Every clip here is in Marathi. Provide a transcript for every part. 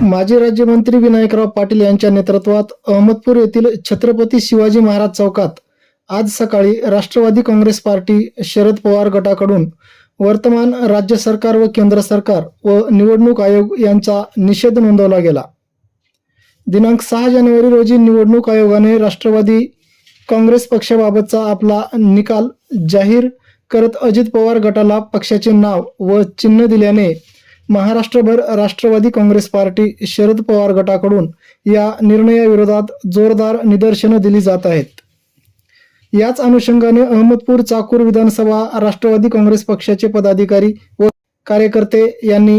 माजी राज्यमंत्री विनायकराव पाटील यांच्या नेतृत्वात अहमदपूर येथील छत्रपती शिवाजी महाराज चौकात आज सकाळी राष्ट्रवादी काँग्रेस पार्टी शरद पवार गटाकडून वर्तमान राज्य सरकार व केंद्र सरकार व निवडणूक आयोग यांचा निषेध नोंदवला गेला. दिनांक सहा जानेवारी रोजी निवडणूक आयोगाने राष्ट्रवादी काँग्रेस पक्षाबाबतचा आपला निकाल जाहीर करत अजित पवार गटाला पक्षाचे नाव व चिन्ह दिल्याने महाराष्ट्रभर राष्ट्रवादी काँग्रेस पार्टी शरद पवार गटाकडून या निर्णयाविरोधात जोरदार निदर्शनं दिली जात आहेत. याच अनुषंगाने अहमदपूर चाकूर विधानसभा राष्ट्रवादी काँग्रेस पक्षाचे पदाधिकारी व कार्यकर्ते यांनी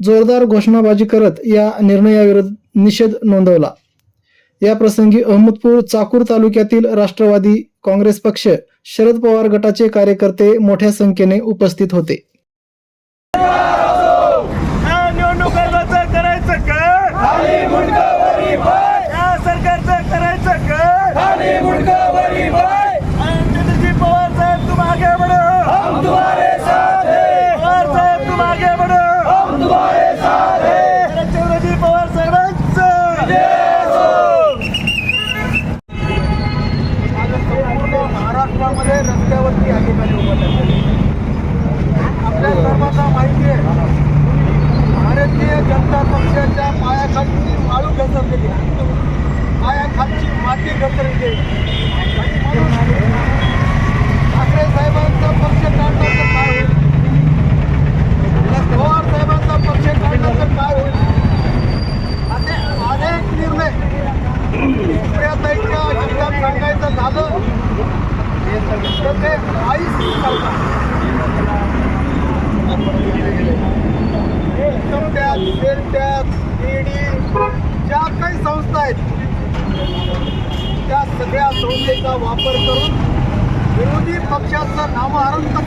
जोरदार घोषणाबाजी करत या निर्णयाविरोधात निषेध नोंदवला. या प्रसंगी अहमदपूर चाकूर तालुक्यातील राष्ट्रवादी काँग्रेस पक्ष शरद पवार गटाचे कार्यकर्ते मोठ्या संख्येने उपस्थित होते. सरकारचं करायचं महाराष्ट्रामध्ये रस्त्यावरती अधिकारी उभं आपल्या सर्वांना माहिती आहे भारतीय जनता पक्षाच्या पायाखालची वाळू घसरलेली आहे. पायाखालची माती घसरलेली आहे. ठाकरे साहेबांचा पक्ष ते आईच करतात income tax sale tax ED ज्या काही संस्था आहेत त्या सगळ्या संस्थेचा वापर करून विरोधी पक्षाचं नामहरण कसं